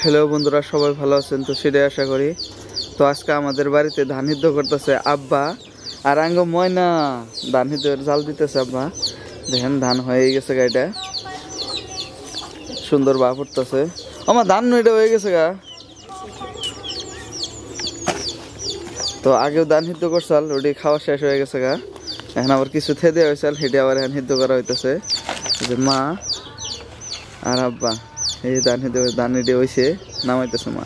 Hello বন্ধুরা, সবাই ভালো আছেন? তো সেটাই আশা করি। তো আজকে আমাদের বাড়িতে ধান সিদ্ধ করতেছে আব্বা আর আঙ্গ ময়না। ধান সিদ্ধ জাল দিতেছে আব্বা। দেখেন, ধান হয়ে গেছে গাড়িটা সুন্দর বা পড়তেছে আমার ধান নইটা হয়ে গেছে গা। তো আগেও ধান সিদ্ধ করছাল, ওটি খাওয়া শেষ হয়ে গেছে গা। এখন আবার কিছু থে দেওয়া হয়েছে সেটি আবার এখন সিদ্ধ করা হইতেছে। যে মা আর আব্বা। এই ধান সিদ্ধ ধান রেডি হয়েছে নামাইতেছে মা।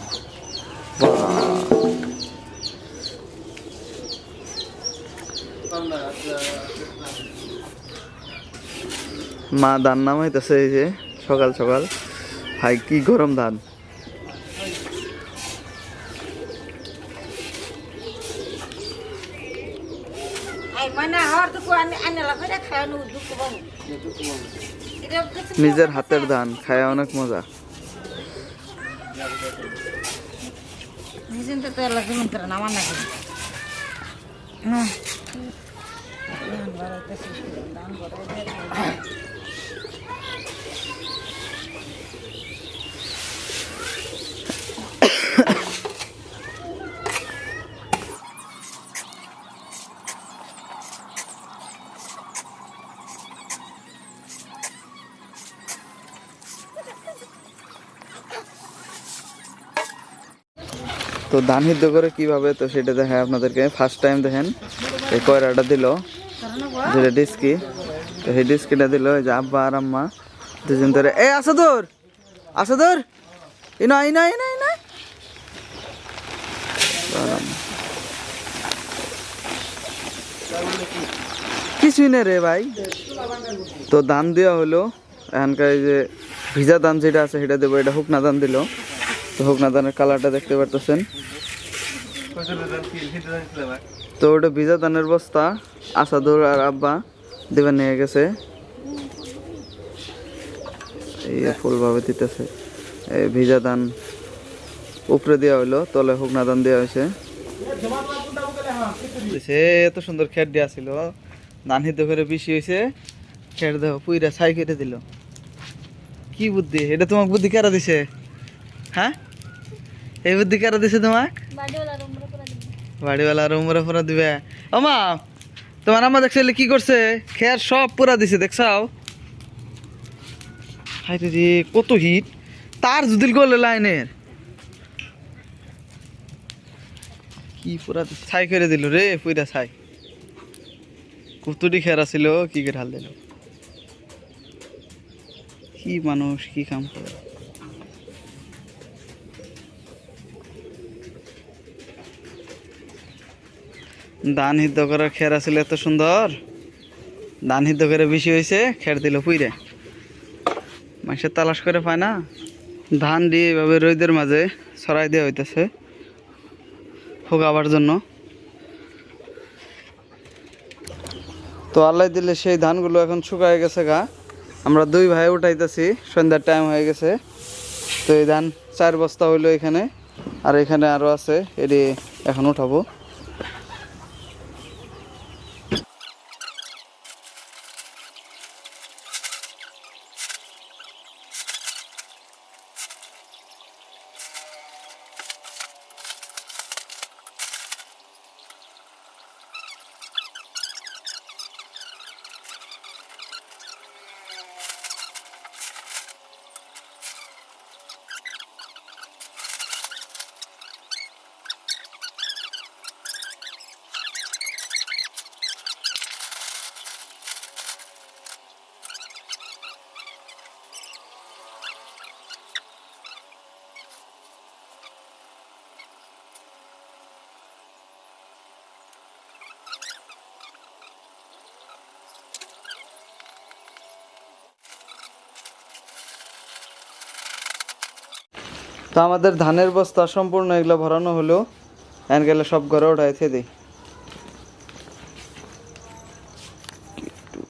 মা ধান নামাইতেছে এই যে সকাল সকাল। হাই কি গরম ধান। Ay, mana har tu kuan ane la kaya kaya nu du ko. নিজের হাতের ধান খায় অনেক মজা। নিজেন তো তেল লাগে মন্ত্র না মানা কি না দান বাড়াইতে দান বাড়াইতে তো ধান সিদ্ধ করে কীভাবে তো সেটা দেখায় আপনাদেরকে। ফার্স্ট টাইম দেখেন, এই কয়রাটা দিল, যেটা ডিস্কি। তো সেই ডিস্কিটা দিল, এই যে আব্বা আর আম্মা দুজন ধরে, এ, আসাদুর আসাদুর ইনা ইনা ইনা ইনা আর কিছুই না রে ভাই। তো দান দেওয়া হলো, এখানকার যে ভিজা দান যেটা আছে সেটা দেবো, এটা হুকনা দান দিল। তো হুকনা দানের কালারটা দেখতে পারতেছেন। তো ওটা ভিজা দানের বস্তা, আসাদুর আর আব্বা দেবে নিয়ে গেছে। এই ফুলভাবে দিতেছে। এই ভিজা দান উপরে দেওয়া হইল, তলে হুকনা দান দেওয়া হয়েছে। সে এত সুন্দর খেট দেওয়া ছিল। ধান সিদ্ধ করে বেশি হয়েছে খেট দেখো পুইরা ছাই কেটে দিল। কি বুদ্ধি? এটা তোমাকে বুদ্ধি কারা দিছে? হ্যাঁ? এই বুদ্ধি কারা দিছে তোমাক? বাড়িওয়ালা রুমরে পুরা দিবে। ও মা তোমার আম্মা দেখছিলে কি করছে? খেয়ার সব পুরা দিছে দেখছাও? হাই রে কত হিট তার যদি করলে লাইনের। কি পুরা ছাই করে দিল রে পুরা ছাই। কুতুটি খেরা ছিল কি করে হাল দিল? কি মানুষ কি কাম করে? ধান সিদ্ধ করার খের আছিল এত সুন্দর। ধান সিদ্ধ করে বেশি হয়েছে, খের দিল পুইরে। মাসে তালাশ করে পায় না। ধান দিয়ে এভাবে রোদের মাঝে ছড়াই দেওয়া হইতেছে ফোগাবার জন্য। তো আল্লাহ দিলে সেই ধানগুলো এখন শুকায় গেছে গা। আমরা দুই ভাই উঠাইতেছি, সন্ধ্যার টাইম হয়ে গেছে। তো এই ধান চার বস্তা হইল এখানে, আর এখানে আরও আছে, এটি এখন উঠাবো। তো আমাদের ধানের বস্তা সম্পূর্ণ এগুলো ভরানো হলো। এনগেলে সব ঘরে উঠাইতে দিই।